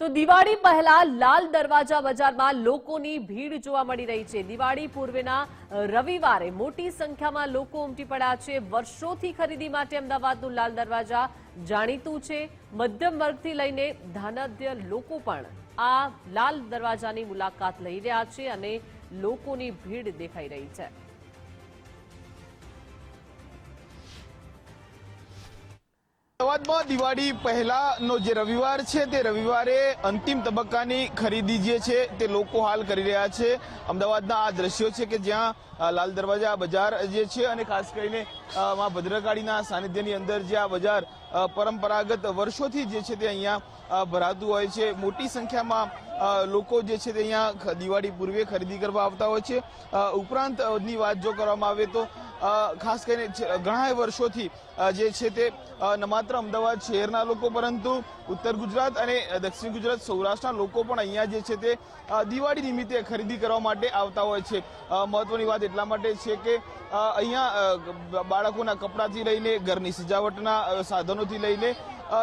તો દિવાળી પહેલા લાલ દરવાજા બજારમાં લોકોની ભીડ જોવા મળી રહી છે. દિવાળી પૂર્વેના રવિવારે મોટી સંખ્યામાં લોકો ઉમટી પડ્યા છે. વર્ષોથી ખરીદી માટે અમદાવાદનું લાલ દરવાજા જાણીતું છે. મધ્યમ વર્ગથી લઈને ધાનાધ્ય લોકો પણ આ લાલ દરવાજાની મુલાકાત લઈ રહ્યા છે અને લોકોની ભીડ દેખાઈ રહી છે. અમદાવાદમાં દિવાળી પહેલાનો જે રવિવાર છે તે રવિવારે અંતિમ તબક્કાની ખરીદી જે છે તે લોકો હાલ કરી રહ્યા છે. અમદાવાદના આ દ્રશ્યો છે કે જ્યાં લાલ દરવાજા બજાર જે છે અને ખાસ કરીને મા ભદ્રકાળીના સાનિધ્યની અંદર જે આ બજાર પરંપરાગત વર્ષોથી જે છે તે અહીંયા ભરાતું હોય છે. મોટી સંખ્યામાં લોકો જે છે તે અહીંયા દિવાળી પૂર્વે ખરીદી કરવા આવતા હોય છે. ઉપરાંતની વાત જો કરવામાં આવે તો ખાસ કરીને ઘણા વર્ષોથી જે છે તે ન માત્ર અમદાવાદ શહેરના લોકો, પરંતુ ઉત્તર ગુજરાત અને દક્ષિણ ગુજરાત, સૌરાષ્ટ્રના લોકો પણ અહીંયા જે છે તે દિવાળી નિમિત્તે ખરીદી કરવા માટે આવતા હોય છે. મહત્વની વાત એટલા માટે છે કે અહીંયા બાળકોના કપડાથી લઈને ઘરની સજાવટના સાધનોથી લઈને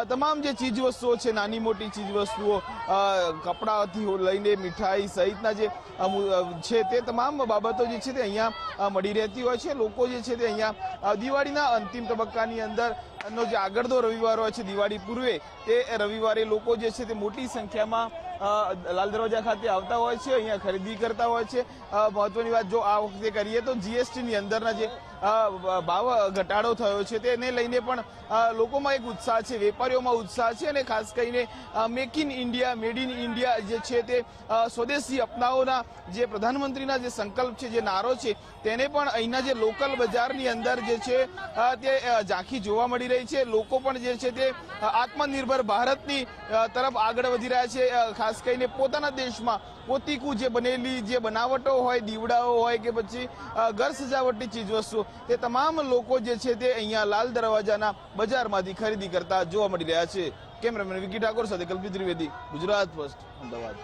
તમામ જે ચીજ વસ્તુઓ છે નાની મોટી ચીજ વસ્તુઓ અ, કપડાથી લઈને મીઠાઈ સહિતના જે છે તે તમામ બાબતો જે છે તે અહીંયા મળી રહેતી હોય છે. લોકો જે છે તે અહીંયા દિવાળીના અંતિમ તબક્કાની અંદર નો જે આગળનો રવિવાર હોય છે દિવાળી પૂર્વે તે રવિવારે લોકો જે છે તે મોટી સંખ્યામાં લાલ દરવાજા ખાતે આવતા હોય છે અહીંયા ખરીદી કરતા હોય છે. મહત્વની વાત જો આ વખતે કરીએ તો જીએસટીની અંદરના જે ભાવ ઘટાડો થયો છે તેને લઈને પણ લોકોમાં એક ઉત્સાહ છે વેપારીઓમાં ઉત્સાહ છે અને ખાસ કરીને make in India made in India જે છે તે સ્વદેશી અપનાવોના જે પ્રધાનમંત્રીના જે સંકલ્પ છે જે નારો છે તેને પણ અહીંના જે લોકલ બજારની અંદર જે છે તે ઝાંખી જોવા મળી રહી છે. લોકો પણ જે છે તે આત્મનિર્ભર ભારતની તરફ આગળ વધી રહ્યા છે. અ, ખાસ કરીને પોતાના દેશમાં પોતીકું જે બનેલી જે બનાવટો હોય, દીવડાઓ હોય કે પછી ઘર સજાવટની ચીજવસ્તુઓ તે તમામ લોકો જે છે તે અહીંયા લાલ દરવાજાના બજારમાંથી ખરીદી કરતા જોવા મળી રહ્યા છે. કેમેરામેન વિકી ઠાકોર સાથે કલ્પિત ત્રિવેદી, ગુજરાત ફર્સ્ટ અમદાવાદ.